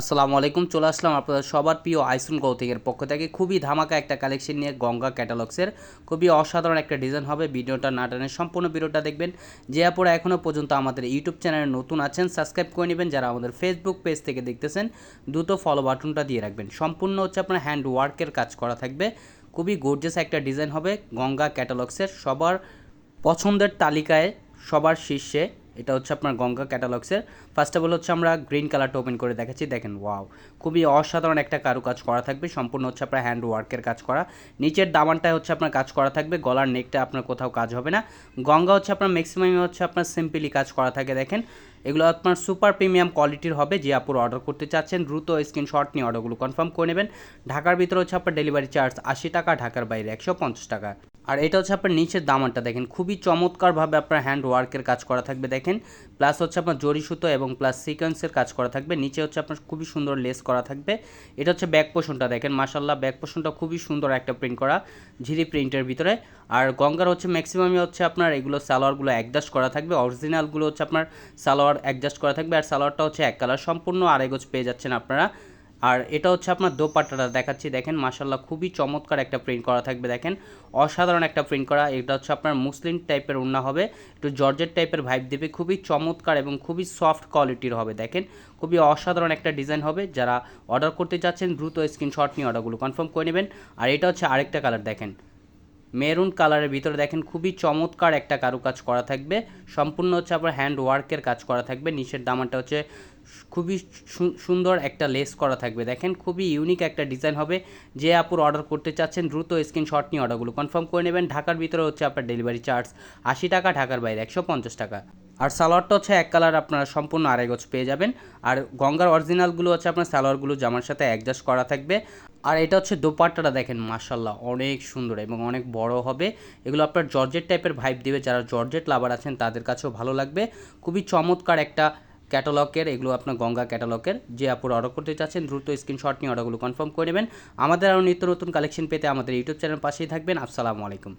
আসসালামু আলাইকুম, চলে আসলাম আপনাদের সবার প্রিয় আইসুন কৌতিকের পক্ষ থেকে। খুবই ধামাকা একটা কালেকশন নিয়ে গঙ্গা ক্যাটালগসের খুবই অসাধারণ একটা ডিজাইন হবে। ভিডিওটা না টানে সম্পূর্ণ ভিডিওটা দেখবেন। যে আপনারা এখনও পর্যন্ত আমাদের ইউটিউব চ্যানেলে নতুন আছেন সাবস্ক্রাইব করে নেবেন। যারা আমাদের ফেসবুক পেজ থেকে দেখতেছেন, দ্রুত ফলো বাটনটা দিয়ে রাখবেন। সম্পূর্ণ হচ্ছে আপনার হ্যান্ড ওয়ার্কের কাজ করা থাকবে। খুবই গর্জিয়াস একটা ডিজাইন হবে গঙ্গা ক্যাটালগসের সবার পছন্দের তালিকায়, সবার শীর্ষে এটা হচ্ছে আপনার গঙ্গা ক্যাটালগসের ফার্স্ট অফ অল হচ্ছে আমরা গ্রিন কালারটা ওপেন করে দেখাচ্ছি, দেখেন ওয়াও খুবই অসাধারণ একটা কারুকাজ করা থাকবে, সম্পূর্ণ হচ্ছে আপনার হ্যান্ড ওয়ার্কের কাজ করা। নিচের দামানটায় হচ্ছে আপনার কাজ করা থাকবে, গলার নেকটা আপনার কোথাও কাজ হবে না। গঙ্গা হচ্ছে আপনার ম্যাক্সিমাম হচ্ছে আপনার সিম্পলি কাজ করা থাকে, দেখেন। এগুলো আপনার সুপার প্রিমিয়াম কোয়ালিটির হবে, যে আপুর অর্ডার করতে চাচ্ছেন, দ্রুত স্ক্রিনশট নিয়ে অর্ডারগুলো কনফার্ম করে নেবেন। ঢাকার ভিতরে হচ্ছে আপনার ডেলিভারি চার্জ আশি টাকা, ঢাকার বাইরে একশো পঞ্চাশ টাকা। আর এটা হচ্ছে আপনার নিচের দামানটা দেখেন, খুবই চমৎকারভাবে আপনার হ্যান্ড ওয়ার্কের কাজ করা থাকবে দেখেন প্লাস হচ্ছে আপনার জরি সুতো এবং প্লাস সিকোয়েন্সের কাজ করা থাকবে, নিচে হচ্ছে আপনার খুবই সুন্দর লেস করা থাকবে। এটা হচ্ছে ব্যাক পোষণটা দেখেন মাসাল্লাহ ব্যাক পোষণটা খুবই সুন্দর একটা প্রিন্ট করা, ঝিরি প্রিন্টের ভিতরে। আর গঙ্গার হচ্ছে ম্যাক্সিমামই হচ্ছে আপনার এগুলো সালোয়ারগুলো অ্যাডজাস্ট করা থাকবে অরিজিনালগুলো হচ্ছে আপনার সালোয়ার অ্যাডজাস্ট করা থাকবে আর সালোয়ারটা হচ্ছে এক কালার সম্পূর্ণ আড়াই গোছ পেয়ে যাচ্ছেন আপনারা। আর এটা হচ্ছে আপনার দোপাট্টাটা দেখাচ্ছি, দেখেন মাসাল্লাহ খুবই চমৎকার একটা প্রিন্ট করা থাকবে, দেখেন। অসাধারণ একটা প্রিন্ট করা, এটা হচ্ছে আপনার মুসলিম টাইপের উন্না হবে, একটু জর্জেট টাইপের ভাইব দেবে, খুবই চমৎকার এবং খুবই সফট কোয়ালিটির হবে, দেখেন। খুবই অসাধারণ একটা ডিজাইন হবে, যারা অর্ডার করতে চাচ্ছেন দ্রুত স্ক্রিনশট নিয়ে অর্ডারগুলো কনফার্ম করে নেবেন। আর এটা হচ্ছে আরেকটা কালার দেখেন। মেরুন কালারের ভিতরে দেখেন খুবই চমৎকার একটা কারুকাজ করা থাকবে। সম্পূর্ণ হচ্ছে আপনার হ্যান্ড ওয়ার্কের কাজ করা থাকবে। নিচের দামানটা হচ্ছে খুবই সুন্দর একটা লেস করা থাকবে। দেখেন খুবই ইউনিক একটা ডিজাইন হবে। যে আপুর অর্ডার করতে চাচ্ছেন, দ্রুত স্ক্রিনশট নিয়ে অর্ডারগুলো কনফার্ম করে নেবেন। ঢাকার ভিতরে হচ্ছে আপনার ডেলিভারি চার্জ আশি টাকা, ঢাকার বাইরে একশো পঞ্চাশ টাকা। আর সালোয়ারটা হচ্ছে এক কালার আপনারা সম্পূর্ণ আড়াই গজ পেয়ে যাবেন। আর গঙ্গার অরিজিনালগুলো হচ্ছে আপনার সালোয়ারগুলো জামার সাথে অ্যাডজাস্ট করা থাকবে। আর এটা হচ্ছে দোপাট্টাটা দেখেন মাশাল্লাহ অনেক সুন্দর এবং অনেক বড় হবে। এগুলো আপনার জর্জেট টাইপের ভাইব দিবে। যারা জর্জেট লাভার আছেন, তাদের কাছেও ভালো লাগবে। খুবই চমৎকার একটা ক্যাটালগের, এগুলো আপনার গঙ্গা ক্যাটালগের। যে আপুর অর্ডার করতে চাচ্ছেন, দ্রুত স্ক্রিনশট নিয়ে অর্ডারগুলো কনফার্ম করে নেবেন। আমাদের আরও নিত্য নতুন কালেকশন পেতে আমাদের ইউটিউব চ্যানেল পাশেই থাকবেন। আসসালামু আলাইকুম।